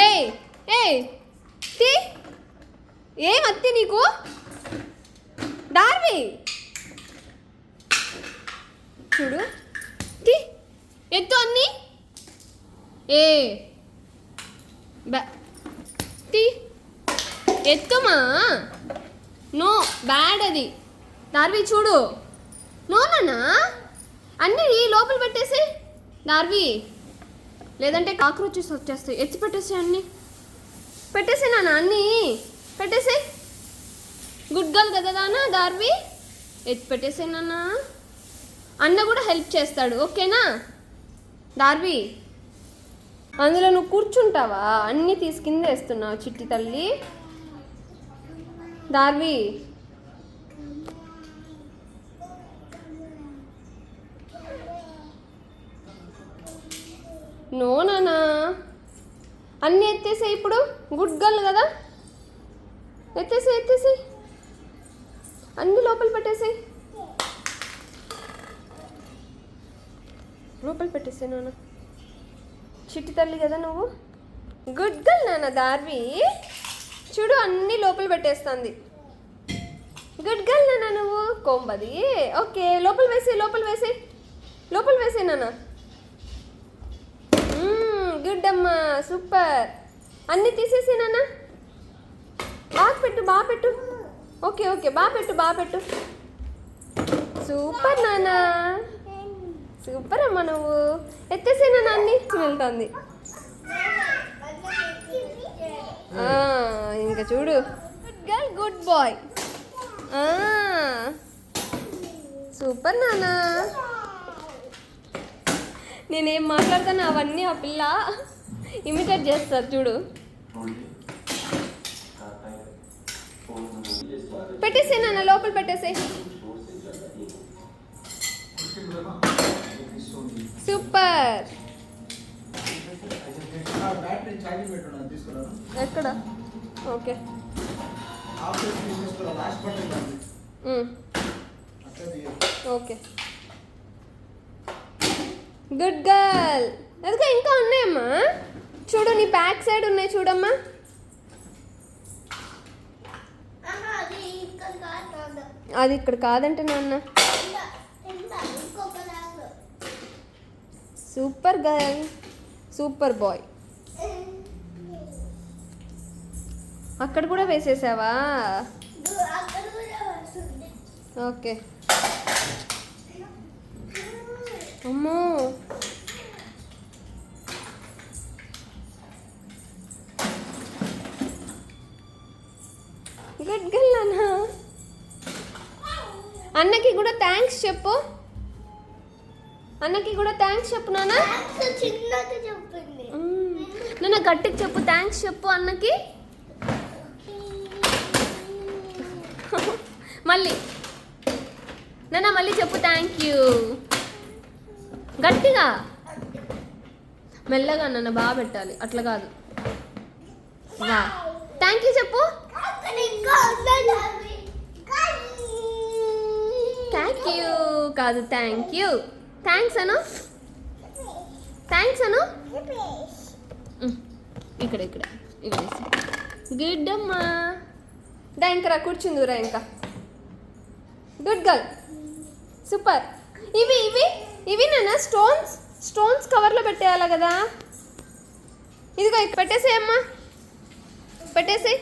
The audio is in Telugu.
ఏ ఏ తీ ఏం అత్తి నీకు? డార్వి. చూడు. తీ ఎత్తు అన్ని. ఏ. తీ ఎత్తుమా నో బ్యాడ్ అది. డార్వి చూడు. నో నాన్నా. అన్నీ లోపల పెట్టేసి. డార్వి. లేదంటే కాక్రోచెస్ వచ్చేస్తాయి. ఎత్తి పెట్టేసే అన్ని. పెట్టేసే నాన్న అన్ని. పెట్టేసే. గుడ్ గర్ల్ కదా నాన్న దార్వి ఎత్తి పెట్టేసే నాన్న. అన్న కూడా హెల్ప్ చేస్తాడు. ఓకేనా దార్వి అందులో నువ్వు కూర్చుంటావా? అన్నీ తీసి వేస్తున్నావు చిట్టి తల్లి. దార్వి నో నానా. అన్నీ ఎత్తేసే ఇప్పుడు. గుడ్ గర్ల్ కదా. ఎత్తేసి ఎత్తేసి అన్ని లోపల పెట్టేసాయి. లోపల పెట్టేసే నాన్న చిట్టి తల్లి కదా నువ్వు. గుడ్ గర్ల్ నాన్న దార్వి. చూడు అన్ని లోపల పెట్టేస్తుంది. గుడ్ గర్ల్ నాన్న నువ్వు. కోంబది. ఓకే లోపల వేసి లోపల వేసి లోపల వేసే నాన్న గుడ్ అమ్మా సూపర్. అన్ని తీసేసి నాన్న. బాగా పెట్టు బాగా పెట్టు. ఓకే ఓకే బాగా పెట్టు బాగా పెట్టు. సూపర్ నాన్న. సూపర్ అమ్మా నువ్వు. ఎత్తేసే నాన్న అన్ని. వెళ్తుంది ఆ, ఇంకా చూడు. Good girl good boy super నాన్న. నేనేం మాట్లాడతాను అవన్నీ ఆ పిల్ల ఇమిటేట్ చేస్తారు చూడు. పెట్టేసే నాన్న లోపల పెట్టేసే సూపర్. ఎక్కడ? ఓకే. ఆఫ్ గుడ్ గర్ల్ అదిగో ఇంకా ఉన్నాయమ్మా. చూడు నీ బ్యాక్ సైడ్ ఉన్నాయి చూడమ్మా. అది ఇక్కడ కాదంటే నాన్న. సూపర్ గర్ల్ సూపర్ బాయ్ అక్కడ కూడా వేసేసావా. ఓకే అమ్మో. గుడ్ గర్ల్ నాన్న అన్నకి కూడా థ్యాంక్స్ చెప్పు. అన్నకి కూడా థ్యాంక్స్ చెప్పు నాన్న. నాన్న గట్టికి చెప్పు థ్యాంక్స్ చెప్పు అన్నకి. మళ్ళీ. నాన్న మళ్ళీ చెప్పు థ్యాంక్ యూ గట్టిగా. మెల్లగా నన్ను బాగా పెట్టాలి. అట్లా కాదు. వా థ్యాంక్ యూ చెప్పు. థ్యాంక్ యూ కాదు థ్యాంక్ యూ థ్యాంక్స్ అను. థ్యాంక్స్ అను. ఇక్కడ ఇక్కడ. ఇక్కడ గుడ్ అమ్మా దా ఇంకా రా కూర్చుందిరా ఇంకా. గుడ్ గర్ల్ సూపర్ ఇవి ఇవి. ఇవి నాన్న స్టోన్స్ స్టోన్స్ కవర్లో పెట్టేయాలి కదా? ఇదిగో ఇక్కడ పెట్టేసేయమ్మా పెట్టేసి